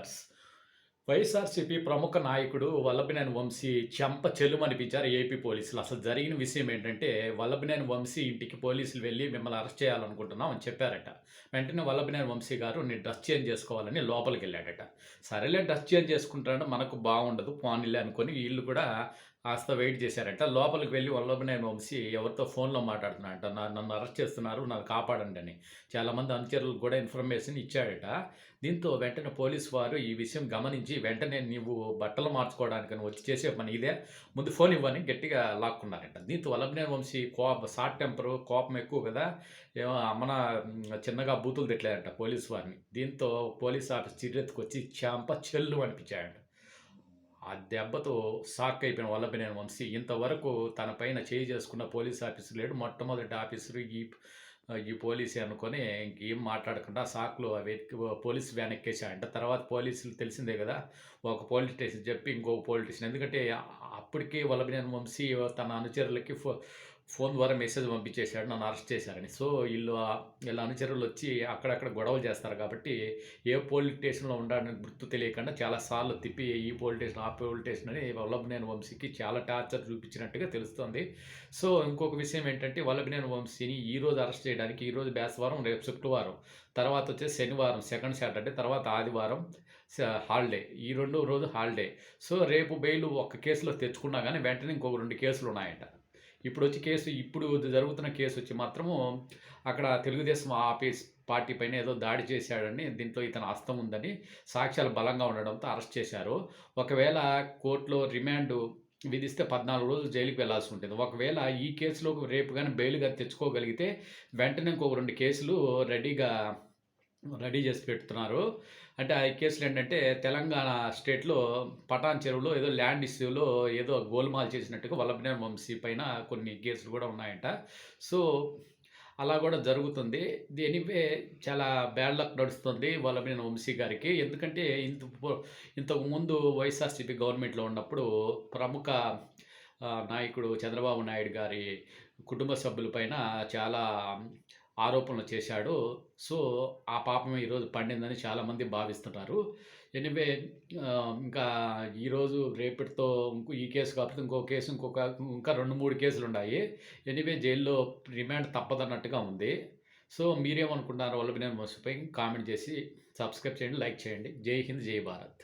Viewers YSRCP ప్రముఖ నాయకుడు వల్లభినేని వంశీ చెంప చెలుమనిపించారు ఏపీ పోలీసులు. అసలు జరిగిన విషయం ఏంటంటే వల్లభినేని వంశీ ఇంటికి పోలీసులు వెళ్ళి మిమ్మల్ని అరెస్ట్ చేయాలనుకుంటున్నాం అని చెప్పారట. వెంటనే వల్లభినేని వంశీ గారు నేను డ్రెస్ చేంజ్ చేసుకోవాలని లోపలికి వెళ్ళాడట. సరేలే డ్రెస్ చేంజ్ చేసుకుంటాడు మనకు బాగుండదు పోనీలే అనుకొని వీళ్ళు కూడా కాస్త వెయిట్ చేశారంట. లోపలికి వెళ్ళి వల్లభనే వంశీ ఎవరితో ఫోన్లో మాట్లాడుతున్నాడట. "నా- నన్ను అరెస్ట్ చేస్తున్నారు నన్ను కాపాడండి అని. చాలామంది అనుచరులకు కూడా ఇన్ఫర్మేషన్ ఇచ్చాడట. దీంతో వెంటనే పోలీస్ వారు ఈ విషయం గమనించి వెంటనే నీవు బట్టలు మార్చుకోవడానికని వచ్చి చేసే పని ఇదే. ముందు ఫోన్ ఇవ్వని గట్టిగా లాక్కున్నారంట. దీంతో వల్లభనే వంశీ కోప షార్ట్ టెంపర్ కోపం ఎక్కువ కదా? ఏమో అమ్మన చిన్నగా బూతులు తిట్టలేదంట పోలీస్ వారిని. దీంతో పోలీస్ ఆఫీస్ చిరెత్తుకు వచ్చి చెంప చెల్లు అనిపించాయంట ఆ దెబ్బతో షాక్ అయిపోయిన వల్లభనేని వంశీ ఇంతవరకు తన పైన చేయి చేసుకున్న పోలీస్ ఆఫీసర్ లేడు. మొట్టమొదటి ఆఫీసరు ఈ ఈ పోలీసే అనుకొని ఇంకేం మాట్లాడకుండా షాక్లో పోలీసు పోలీస్ వ్యాన్ ఎక్కేసాయంట తర్వాత పోలీసులు తెలిసిందే కదా ఒక పోలీస్ స్టేషన్ చెప్పి ఇంకో పోలీస్ స్టేషన్ ఎందుకంటే అప్పటికే వల్లభనేని వంశీ తన అనుచరులకి ఫో ఫోన్ ద్వారా మెసేజ్ పంపించేశాడు నన్ను అరెస్ట్ చేశారని. సో వీళ్ళు వీళ్ళ అనుచరులు వచ్చి అక్కడక్కడ గొడవలు చేస్తారు కాబట్టి ఏ పోలీస్ స్టేషన్లో ఉండాలని గుర్తు తెలియకుండా చాలాసార్లు తిప్పి ఈ పోలీస్ స్టేషన్ ఆ పోలీస్ స్టేషన్ అని వల్లభనేని వంశీకి చాలా టార్చర్ చూపించినట్టుగా తెలుస్తుంది. సో ఇంకొక విషయం ఏంటంటే వల్లభనేని వంశీని ఈ రోజు అరెస్ట్ చేయడానికి ఈ రోజు రేపు శుక్రవారం తర్వాత వచ్చేసి శనివారం సెకండ్ సాటర్డే తర్వాత ఆదివారం హాలిడే. ఈ రెండో రోజు హాలిడే. సో రేపు బెయిల్ ఒక కేసులో తెచ్చుకున్నా కానీ వెంటనే ఇంకొక రెండు కేసులు ఉన్నాయంట. ఇప్పుడు వచ్చి కేసు ఇప్పుడు జరుగుతున్న కేసు వచ్చి మాత్రము అక్కడ తెలుగుదేశం ఆఫీస్ పార్టీ పైన ఏదో దాడి చేశాడని దీంట్లో ఇతను హస్తం ఉందని సాక్ష్యాలు బలంగా ఉండడంతో అరెస్ట్ చేశారు. ఒకవేళ కోర్టులో రిమాండ్ విధిస్తే పద్నాలుగు రోజులు జైలుకి వెళ్ళాల్సి ఉంటుంది. ఒకవేళ ఈ కేసులో రేపు కానీ బెయిల్ కానీ తెచ్చుకోగలిగితే వెంటనే ఇంకొక రెండు కేసులు రెడీగా రెడీ చేసి పెడుతున్నారు. అంటే ఆ కేసులు ఏంటంటే తెలంగాణ స్టేట్లో పటాన్ చెరువులో ఏదో ల్యాండ్ ఇష్యూలో ఏదో గోల్మాల్ చేసినట్టుగా వల్లభనేని వంశీ పైన కొన్ని కేసులు కూడా ఉన్నాయంట. సో అలా కూడా జరుగుతుంది. ఎనీవే చాలా బ్యాడ్ లక్ నడుస్తుంది వల్లభనేని వంశీ గారికి. ఎందుకంటే ఇంత ఇంతకు ముందు వైఎస్ఆర్సీపీ గవర్నమెంట్లో ఉన్నప్పుడు ప్రముఖ నాయకుడు చంద్రబాబు నాయుడు గారి కుటుంబ సభ్యులపైన చాలా ఆరోపణలు చేశాడు. సో ఆ పాపం ఈరోజు పండిందని చాలామంది భావిస్తున్నారు. ఎనివే ఇంకా ఈరోజు రేపటితో ఇంకో ఈ కేసు కాకపోతే ఇంకో కేసు ఇంకొక ఇంకా రెండు మూడు కేసులు ఉన్నాయి. ఎనివే జైల్లో రిమాండ్ తప్పదన్నట్టుగా ఉంది. సో మీరేమనుకుంటున్నారో వాళ్ళకి నేను మర్చిపోయి కామెంట్ చేసి సబ్స్క్రైబ్ చేయండి లైక్ చేయండి. జై హింద్ జై భారత్.